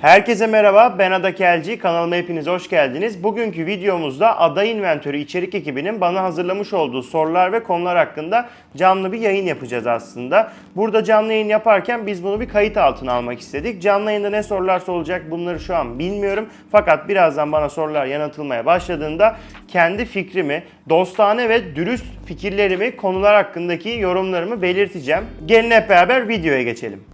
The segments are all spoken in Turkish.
Herkese merhaba, ben Ada Kelci. Kanalıma hepiniz hoş geldiniz. Bugünkü videomuzda Ada Inventörü içerik ekibinin bana hazırlamış olduğu sorular ve konular hakkında canlı bir yayın yapacağız aslında. Burada canlı yayın yaparken biz bunu bir kayıt altına almak istedik. Canlı yayında ne sorular sorulacak bunları şu an bilmiyorum. Fakat birazdan bana sorular yanıtılmaya başladığında kendi fikrimi, dostane ve dürüst fikirlerimi, konular hakkındaki yorumlarımı belirteceğim. Gelin hep beraber videoya geçelim.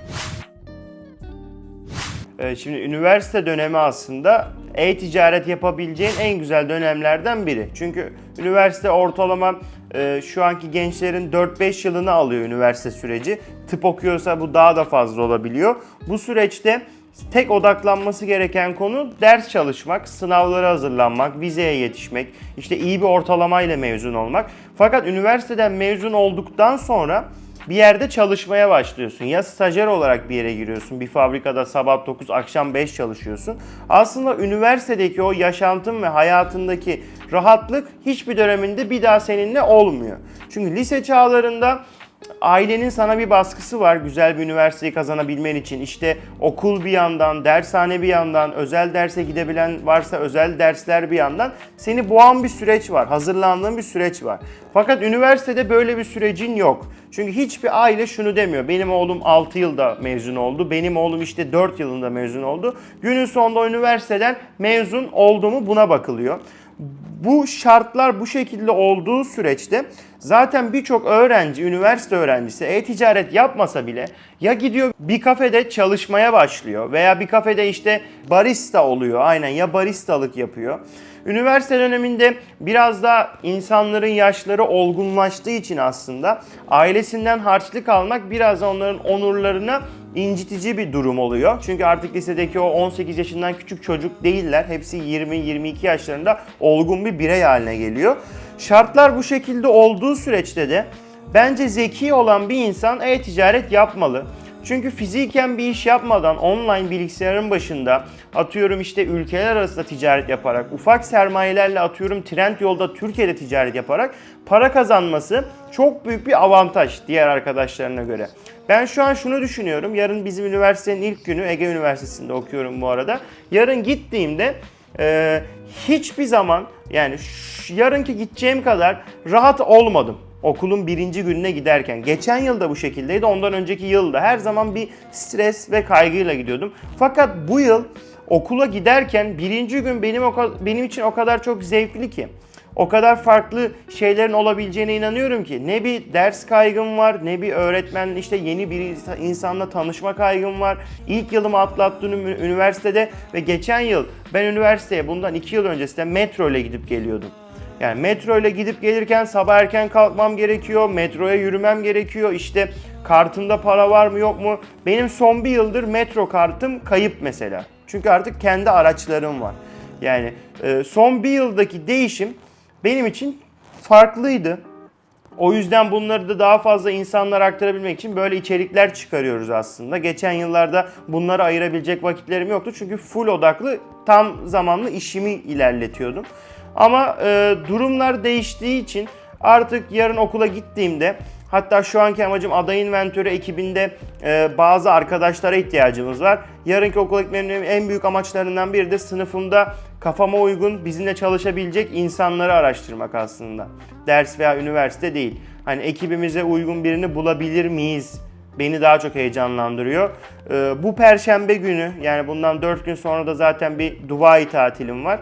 Ee, Şimdi üniversite dönemi aslında e-ticaret yapabileceğin en güzel dönemlerden biri. Çünkü üniversite ortalama e, şu anki gençlerin 4-5 yılını alıyor üniversite süreci. Tıp okuyorsa bu daha da fazla olabiliyor. Bu süreçte tek odaklanması gereken konu ders çalışmak, sınavlara hazırlanmak, vizeye yetişmek, işte iyi bir ortalamayla mezun olmak. Fakat üniversiteden mezun olduktan sonra bir yerde çalışmaya başlıyorsun. Ya stajyer olarak bir yere giriyorsun. Bir fabrikada sabah 9 akşam 5 çalışıyorsun. Aslında üniversitedeki o yaşantın ve hayatındaki rahatlık hiçbir döneminde bir daha seninle olmuyor. Çünkü lise çağlarında ailenin sana bir baskısı var güzel bir üniversiteyi kazanabilmen için. İşte okul bir yandan, dershane bir yandan, özel derse gidebilen varsa özel dersler bir yandan seni boğan bir süreç var. Hazırlandığın bir süreç var. Fakat üniversitede böyle bir sürecin yok. Çünkü hiçbir aile şunu demiyor. Benim oğlum 6 yılda mezun oldu. Benim oğlum işte 4 yılında mezun oldu. Günün sonunda üniversiteden mezun oldu mu buna bakılıyor. Bu şartlar bu şekilde olduğu süreçte zaten birçok öğrenci, üniversite öğrencisi e-ticaret yapmasa bile ya gidiyor bir kafede çalışmaya başlıyor veya bir kafede işte barista oluyor aynen ya baristalık yapıyor. Üniversite döneminde biraz da insanların yaşları olgunlaştığı için aslında ailesinden harçlık almak biraz onların onurlarına incitici bir durum oluyor. Çünkü artık lisedeki o 18 yaşından küçük çocuk değiller. Hepsi 20-22 yaşlarında olgun bir birey haline geliyor. Şartlar bu şekilde olduğu süreçte de bence zeki olan bir insan e-ticaret yapmalı. Çünkü fiziken bir iş yapmadan online bilgisayarın başında atıyorum işte ülkeler arasında ticaret yaparak ufak sermayelerle atıyorum trend yolda Türkiye'de ticaret yaparak para kazanması çok büyük bir avantaj diğer arkadaşlarına göre. Ben şu an şunu düşünüyorum. Yarın bizim üniversitenin ilk günü Ege Üniversitesi'nde okuyorum bu arada. Yarın gittiğimde e, hiçbir zaman yani yarınki gideceğim kadar rahat olmadım okulun birinci gününe giderken. Geçen yıl da bu şekildeydi, ondan önceki yılda. Her zaman bir stres ve kaygıyla gidiyordum. Fakat bu yıl okula giderken birinci gün benim benim için o kadar çok zevkli ki. O kadar farklı şeylerin olabileceğine inanıyorum ki. Ne bir ders kaygım var, ne bir öğretmen işte yeni bir insa- insanla tanışma kaygım var. İlk yılımı atlattığım üniversitede ve geçen yıl ben üniversiteye bundan iki yıl öncesinde metro ile gidip geliyordum. Yani metro ile gidip gelirken sabah erken kalkmam gerekiyor, metroya yürümem gerekiyor. İşte kartımda para var mı yok mu? Benim son bir yıldır metro kartım kayıp mesela. Çünkü artık kendi araçlarım var. Yani e, son bir yıldaki değişim benim için farklıydı. O yüzden bunları da daha fazla insanlara aktarabilmek için böyle içerikler çıkarıyoruz aslında. Geçen yıllarda bunları ayırabilecek vakitlerim yoktu. Çünkü full odaklı tam zamanlı işimi ilerletiyordum. Ama e, durumlar değiştiği için artık yarın okula gittiğimde Hatta şu anki amacım aday inventörü ekibinde e, bazı arkadaşlara ihtiyacımız var. Yarınki okula gitmemin en büyük amaçlarından biri de sınıfımda kafama uygun, bizimle çalışabilecek insanları araştırmak aslında. Ders veya üniversite değil. Hani ekibimize uygun birini bulabilir miyiz? Beni daha çok heyecanlandırıyor. E, bu perşembe günü yani bundan 4 gün sonra da zaten bir Dubai tatilim var.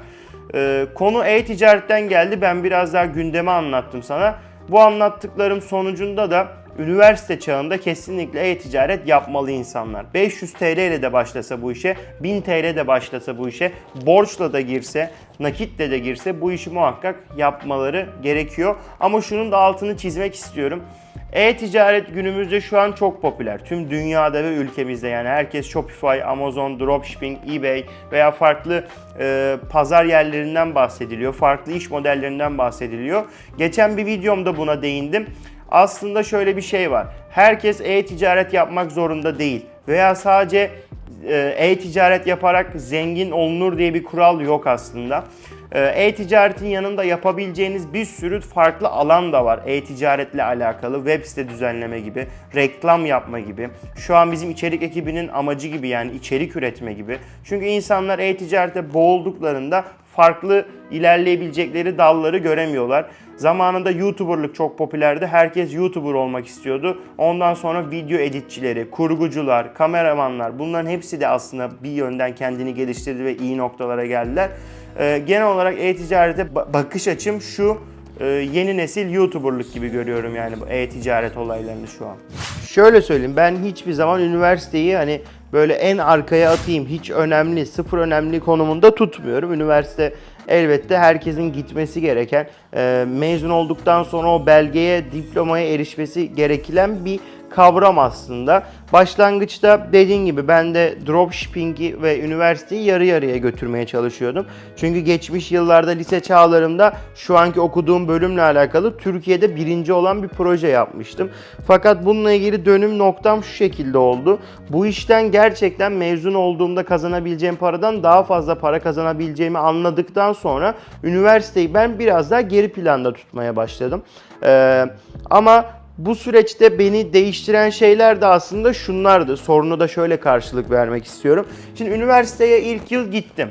E, konu e-ticaretten geldi. Ben biraz daha gündemi anlattım sana. Bu anlattıklarım sonucunda da üniversite çağında kesinlikle e-ticaret yapmalı insanlar. 500 TL ile de başlasa bu işe, 1000 TL de başlasa bu işe, borçla da girse, nakitle de girse bu işi muhakkak yapmaları gerekiyor. Ama şunun da altını çizmek istiyorum. E-ticaret günümüzde şu an çok popüler. Tüm dünyada ve ülkemizde yani herkes Shopify, Amazon, Dropshipping, eBay veya farklı e, pazar yerlerinden bahsediliyor. Farklı iş modellerinden bahsediliyor. Geçen bir videomda buna değindim. Aslında şöyle bir şey var. Herkes e-ticaret yapmak zorunda değil. Veya sadece e, e-ticaret yaparak zengin olunur diye bir kural yok aslında. Ee, E-ticaretin yanında yapabileceğiniz bir sürü farklı alan da var. E-ticaretle alakalı web site düzenleme gibi, reklam yapma gibi. Şu an bizim içerik ekibinin amacı gibi yani içerik üretme gibi. Çünkü insanlar e-ticarete boğulduklarında farklı ilerleyebilecekleri dalları göremiyorlar. Zamanında YouTuber'lık çok popülerdi. Herkes YouTuber olmak istiyordu. Ondan sonra video editçileri, kurgucular, kameramanlar bunların hepsi de aslında bir yönden kendini geliştirdi ve iyi noktalara geldiler. Ee, genel olarak e-ticarete ba- bakış açım şu. e, yeni nesil YouTuber'lık gibi görüyorum yani bu e-ticaret olaylarını şu an. Şöyle söyleyeyim ben hiçbir zaman üniversiteyi hani böyle en arkaya atayım hiç önemli sıfır önemli konumunda tutmuyorum. Üniversite elbette herkesin gitmesi gereken mezun olduktan sonra o belgeye diplomaya erişmesi gereken bir kavram aslında. Başlangıçta dediğim gibi ben de dropshipping'i ve üniversiteyi yarı yarıya götürmeye çalışıyordum. Çünkü geçmiş yıllarda lise çağlarımda şu anki okuduğum bölümle alakalı Türkiye'de birinci olan bir proje yapmıştım. Fakat bununla ilgili dönüm noktam şu şekilde oldu. Bu işten gerçekten mezun olduğumda kazanabileceğim paradan daha fazla para kazanabileceğimi anladıktan sonra üniversiteyi ben biraz daha geri planda tutmaya başladım. Ee, ama bu süreçte beni değiştiren şeyler de aslında şunlardı. Sorunu da şöyle karşılık vermek istiyorum. Şimdi üniversiteye ilk yıl gittim.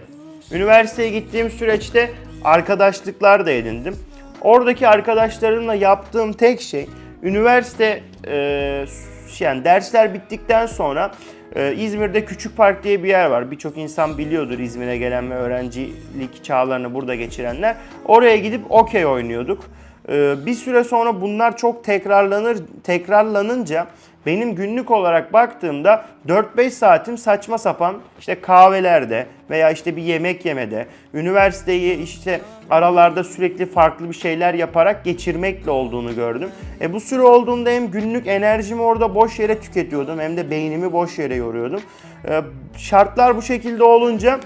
Üniversiteye gittiğim süreçte arkadaşlıklar da edindim. Oradaki arkadaşlarımla yaptığım tek şey üniversite e, yani dersler bittikten sonra e, İzmir'de Küçük Park diye bir yer var. Birçok insan biliyordur İzmir'e gelen ve öğrencilik çağlarını burada geçirenler. Oraya gidip okey oynuyorduk. Ee, bir süre sonra bunlar çok tekrarlanır tekrarlanınca benim günlük olarak baktığımda 4-5 saatim saçma sapan işte kahvelerde veya işte bir yemek yemede, üniversiteyi işte aralarda sürekli farklı bir şeyler yaparak geçirmekle olduğunu gördüm. E bu süre olduğunda hem günlük enerjimi orada boş yere tüketiyordum hem de beynimi boş yere yoruyordum. E, şartlar bu şekilde olunca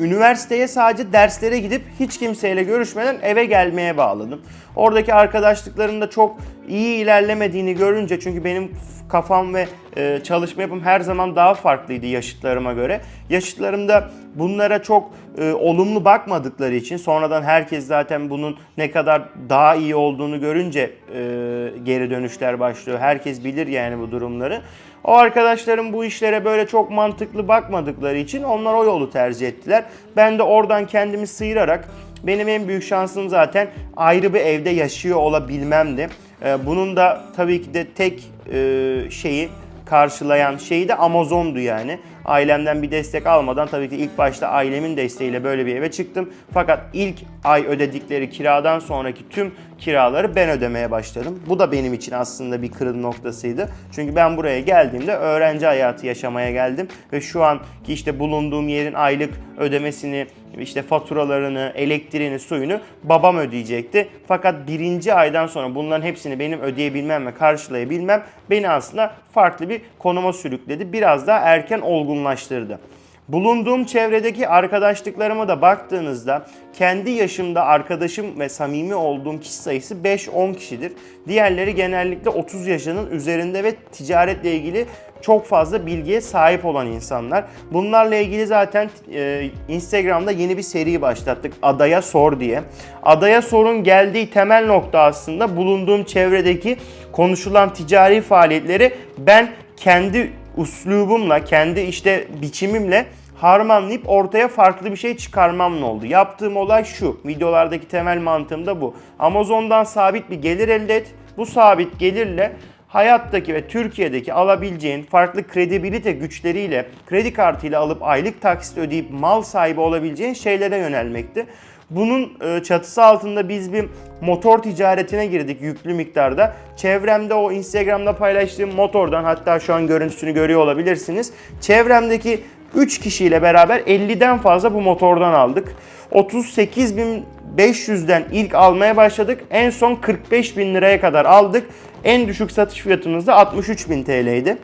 Üniversiteye sadece derslere gidip hiç kimseyle görüşmeden eve gelmeye bağladım. Oradaki arkadaşlıkların da çok iyi ilerlemediğini görünce çünkü benim kafam ve e, çalışma yapım her zaman daha farklıydı yaşıtlarıma göre. Yaşıtlarım da bunlara çok e, olumlu bakmadıkları için sonradan herkes zaten bunun ne kadar daha iyi olduğunu görünce e, geri dönüşler başlıyor. Herkes bilir yani bu durumları. O arkadaşlarım bu işlere böyle çok mantıklı bakmadıkları için onlar o yolu tercih ettiler. Ben de oradan kendimi sıyırarak benim en büyük şansım zaten ayrı bir evde yaşıyor olabilmemdi. Ee, Bunun da tabii ki de tek e, şeyi karşılayan şeyi de Amazon'du yani. Ailemden bir destek almadan tabii ki ilk başta ailemin desteğiyle böyle bir eve çıktım. Fakat ilk ay ödedikleri kiradan sonraki tüm kiraları ben ödemeye başladım. Bu da benim için aslında bir kırılım noktasıydı. Çünkü ben buraya geldiğimde öğrenci hayatı yaşamaya geldim ve şu anki işte bulunduğum yerin aylık ödemesini, işte faturalarını, elektriğini, suyunu babam ödeyecekti. Fakat birinci aydan sonra bunların hepsini benim ödeyebilmem ve karşılayabilmem beni aslında farklı bir konuma sürükledi. Biraz daha erken olgunlaştırdı. Bulunduğum çevredeki arkadaşlıklarıma da baktığınızda kendi yaşımda arkadaşım ve samimi olduğum kişi sayısı 5-10 kişidir. Diğerleri genellikle 30 yaşının üzerinde ve ticaretle ilgili çok fazla bilgiye sahip olan insanlar. Bunlarla ilgili zaten e, Instagram'da yeni bir seri başlattık. Adaya Sor diye. Adaya Sor'un geldiği temel nokta aslında bulunduğum çevredeki konuşulan ticari faaliyetleri ben kendi uslubumla, kendi işte biçimimle harmanlayıp ortaya farklı bir şey çıkarmamla oldu. Yaptığım olay şu. Videolardaki temel mantığım da bu. Amazon'dan sabit bir gelir elde et. Bu sabit gelirle hayattaki ve Türkiye'deki alabileceğin farklı kredibilite güçleriyle kredi kartıyla alıp aylık taksit ödeyip mal sahibi olabileceğin şeylere yönelmekti. Bunun e, çatısı altında biz bir motor ticaretine girdik yüklü miktarda. Çevremde o Instagram'da paylaştığım motordan hatta şu an görüntüsünü görüyor olabilirsiniz. Çevremdeki 3 kişiyle beraber 50'den fazla bu motordan aldık. 38.500'den ilk almaya başladık. En son 45.000 liraya kadar aldık. En düşük satış fiyatımız da 63.000 TL'ydi.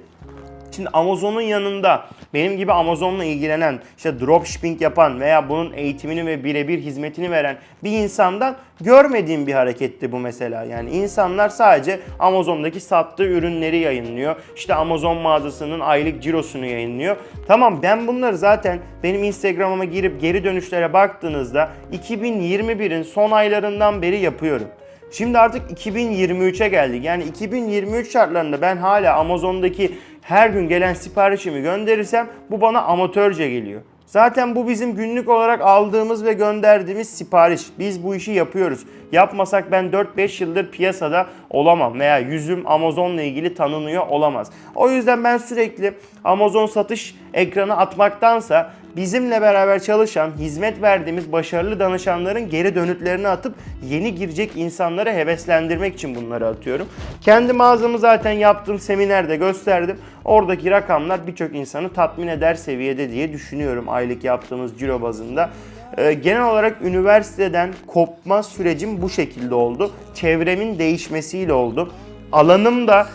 Şimdi Amazon'un yanında benim gibi Amazon'la ilgilenen, işte dropshipping yapan veya bunun eğitimini ve birebir hizmetini veren bir insandan görmediğim bir hareketti bu mesela. Yani insanlar sadece Amazon'daki sattığı ürünleri yayınlıyor. İşte Amazon mağazasının aylık cirosunu yayınlıyor. Tamam ben bunları zaten benim Instagram'ıma girip geri dönüşlere baktığınızda 2021'in son aylarından beri yapıyorum. Şimdi artık 2023'e geldik. Yani 2023 şartlarında ben hala Amazon'daki her gün gelen siparişimi gönderirsem bu bana amatörce geliyor. Zaten bu bizim günlük olarak aldığımız ve gönderdiğimiz sipariş. Biz bu işi yapıyoruz. Yapmasak ben 4-5 yıldır piyasada olamam veya yüzüm Amazon'la ilgili tanınıyor olamaz. O yüzden ben sürekli Amazon satış ekranı atmaktansa bizimle beraber çalışan, hizmet verdiğimiz başarılı danışanların geri dönütlerini atıp yeni girecek insanları heveslendirmek için bunları atıyorum. Kendi mağazamı zaten yaptığım seminerde gösterdim. Oradaki rakamlar birçok insanı tatmin eder seviyede diye düşünüyorum aylık yaptığımız ciro bazında. Ee, genel olarak üniversiteden kopma sürecim bu şekilde oldu. Çevremin değişmesiyle oldu. Alanım da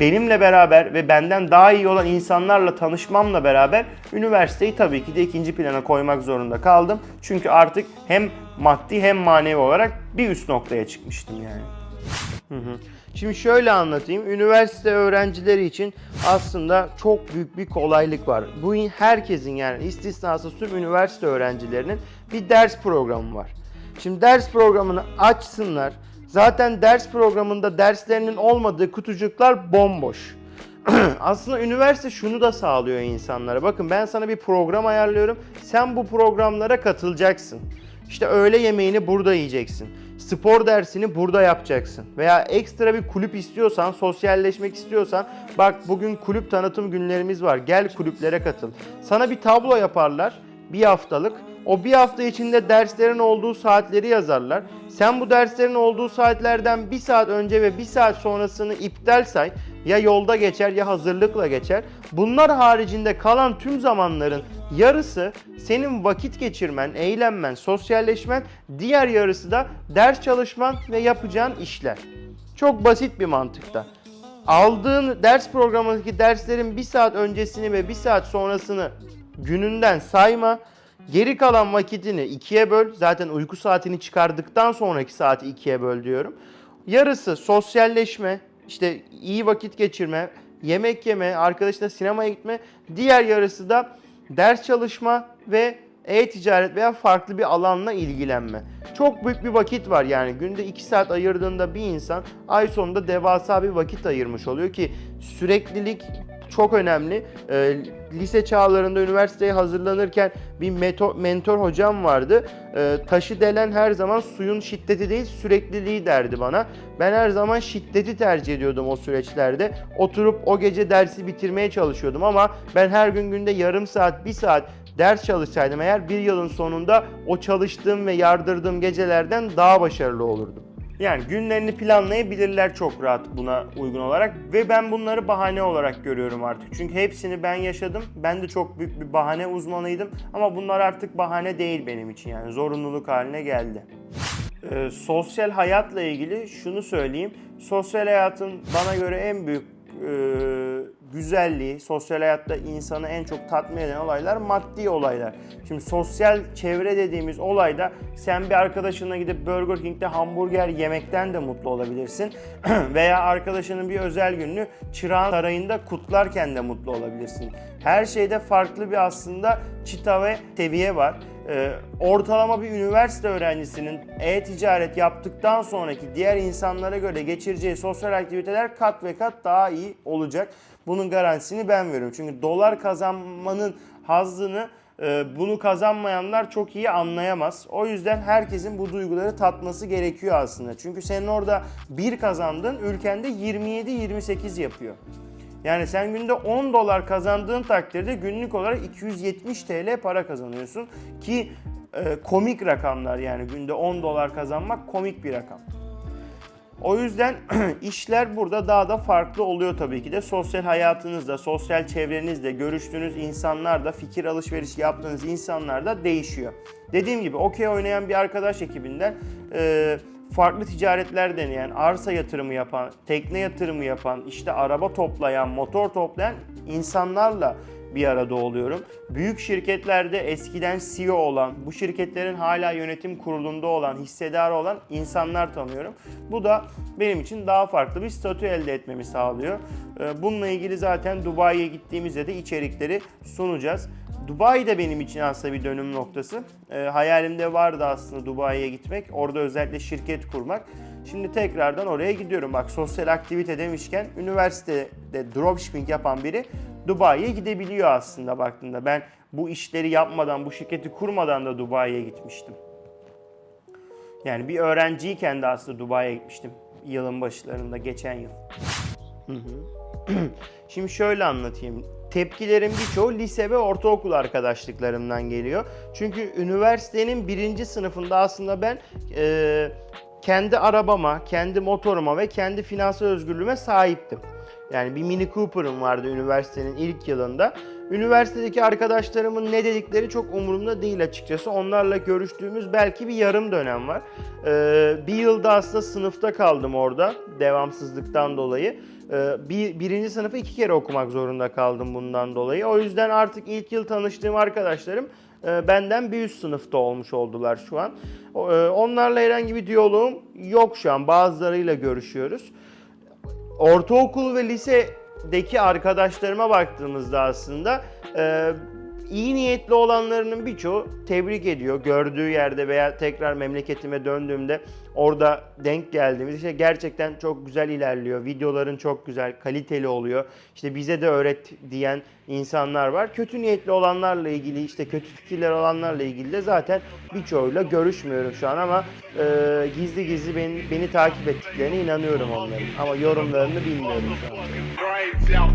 benimle beraber ve benden daha iyi olan insanlarla tanışmamla beraber üniversiteyi tabii ki de ikinci plana koymak zorunda kaldım. Çünkü artık hem maddi hem manevi olarak bir üst noktaya çıkmıştım yani. Hı hı. Şimdi şöyle anlatayım. Üniversite öğrencileri için aslında çok büyük bir kolaylık var. Bu herkesin yani istisnasız tüm üniversite öğrencilerinin bir ders programı var. Şimdi ders programını açsınlar. Zaten ders programında derslerinin olmadığı kutucuklar bomboş. Aslında üniversite şunu da sağlıyor insanlara. Bakın ben sana bir program ayarlıyorum. Sen bu programlara katılacaksın. İşte öğle yemeğini burada yiyeceksin. Spor dersini burada yapacaksın. Veya ekstra bir kulüp istiyorsan, sosyalleşmek istiyorsan bak bugün kulüp tanıtım günlerimiz var. Gel kulüplere katıl. Sana bir tablo yaparlar bir haftalık. O bir hafta içinde derslerin olduğu saatleri yazarlar. Sen bu derslerin olduğu saatlerden bir saat önce ve bir saat sonrasını iptal say. Ya yolda geçer ya hazırlıkla geçer. Bunlar haricinde kalan tüm zamanların yarısı senin vakit geçirmen, eğlenmen, sosyalleşmen, diğer yarısı da ders çalışman ve yapacağın işler. Çok basit bir mantıkta. Aldığın ders programındaki derslerin bir saat öncesini ve bir saat sonrasını gününden sayma. Geri kalan vakitini ikiye böl. Zaten uyku saatini çıkardıktan sonraki saati ikiye böl diyorum. Yarısı sosyalleşme, işte iyi vakit geçirme, yemek yeme, arkadaşla sinemaya gitme. Diğer yarısı da ders çalışma ve e-ticaret veya farklı bir alanla ilgilenme. Çok büyük bir vakit var yani günde 2 saat ayırdığında bir insan ay sonunda devasa bir vakit ayırmış oluyor ki süreklilik çok önemli. Ee, lise çağlarında üniversiteye hazırlanırken bir meto- mentor hocam vardı. Ee, taşı delen her zaman suyun şiddeti değil sürekliliği derdi bana. Ben her zaman şiddeti tercih ediyordum o süreçlerde. Oturup o gece dersi bitirmeye çalışıyordum ama ben her gün günde yarım saat, bir saat ders çalışsaydım eğer bir yılın sonunda o çalıştığım ve yardırdığım gecelerden daha başarılı olurdum. Yani günlerini planlayabilirler çok rahat buna uygun olarak ve ben bunları bahane olarak görüyorum artık. Çünkü hepsini ben yaşadım. Ben de çok büyük bir bahane uzmanıydım ama bunlar artık bahane değil benim için yani zorunluluk haline geldi. Ee, sosyal hayatla ilgili şunu söyleyeyim. Sosyal hayatın bana göre en büyük e, güzelliği, sosyal hayatta insanı en çok tatmin eden olaylar maddi olaylar. Şimdi sosyal çevre dediğimiz olayda sen bir arkadaşınla gidip Burger King'de hamburger yemekten de mutlu olabilirsin. Veya arkadaşının bir özel gününü Çırağan Sarayı'nda kutlarken de mutlu olabilirsin. Her şeyde farklı bir aslında çıta ve seviye var. Ee, ortalama bir üniversite öğrencisinin e-ticaret yaptıktan sonraki diğer insanlara göre geçireceği sosyal aktiviteler kat ve kat daha iyi olacak. Bunun garantisini ben veriyorum. Çünkü dolar kazanmanın hazzını e, bunu kazanmayanlar çok iyi anlayamaz. O yüzden herkesin bu duyguları tatması gerekiyor aslında. Çünkü senin orada bir kazandın, ülkende 27-28 yapıyor. Yani sen günde 10 dolar kazandığın takdirde günlük olarak 270 TL para kazanıyorsun ki e, komik rakamlar yani günde 10 dolar kazanmak komik bir rakam. O yüzden işler burada daha da farklı oluyor tabii ki de. Sosyal hayatınızda, sosyal çevrenizde, görüştüğünüz insanlar fikir alışverişi yaptığınız insanlar da değişiyor. Dediğim gibi okey oynayan bir arkadaş ekibinden e, farklı ticaretler deneyen, arsa yatırımı yapan, tekne yatırımı yapan, işte araba toplayan, motor toplayan insanlarla bir arada oluyorum. Büyük şirketlerde eskiden CEO olan, bu şirketlerin hala yönetim kurulunda olan, hissedarı olan insanlar tanıyorum. Bu da benim için daha farklı bir statü elde etmemi sağlıyor. Ee, Bununla ilgili zaten Dubai'ye gittiğimizde de içerikleri sunacağız. Dubai de benim için aslında bir dönüm noktası. Ee, hayalimde vardı aslında Dubai'ye gitmek. Orada özellikle şirket kurmak. Şimdi tekrardan oraya gidiyorum. Bak sosyal aktivite demişken üniversitede dropshipping yapan biri Dubai'ye gidebiliyor aslında baktığında. Ben bu işleri yapmadan, bu şirketi kurmadan da Dubai'ye gitmiştim. Yani bir öğrenciyken de aslında Dubai'ye gitmiştim. Yılın başlarında, geçen yıl. Şimdi şöyle anlatayım. Tepkilerin birçoğu lise ve ortaokul arkadaşlıklarımdan geliyor. Çünkü üniversitenin birinci sınıfında aslında ben e, kendi arabama, kendi motoruma ve kendi finansal özgürlüğüme sahiptim. Yani bir Mini Cooper'ım vardı üniversitenin ilk yılında. Üniversitedeki arkadaşlarımın ne dedikleri çok umurumda değil açıkçası. Onlarla görüştüğümüz belki bir yarım dönem var. Ee, bir yılda aslında sınıfta kaldım orada devamsızlıktan dolayı. Ee, bir, birinci sınıfı iki kere okumak zorunda kaldım bundan dolayı. O yüzden artık ilk yıl tanıştığım arkadaşlarım e, benden bir üst sınıfta olmuş oldular şu an. E, Onlarla herhangi bir diyaloğum yok şu an. Bazılarıyla görüşüyoruz ortaokul ve lisedeki arkadaşlarıma baktığımızda aslında iyi niyetli olanlarının birçoğu tebrik ediyor. Gördüğü yerde veya tekrar memleketime döndüğümde orada denk geldiğimiz işte gerçekten çok güzel ilerliyor. Videoların çok güzel, kaliteli oluyor. İşte bize de öğret diyen insanlar var. Kötü niyetli olanlarla ilgili işte kötü fikirler olanlarla ilgili de zaten birçoğuyla görüşmüyorum şu an ama e, gizli gizli beni, beni takip ettiklerine inanıyorum onların. Ama yorumlarını bilmiyorum şu an.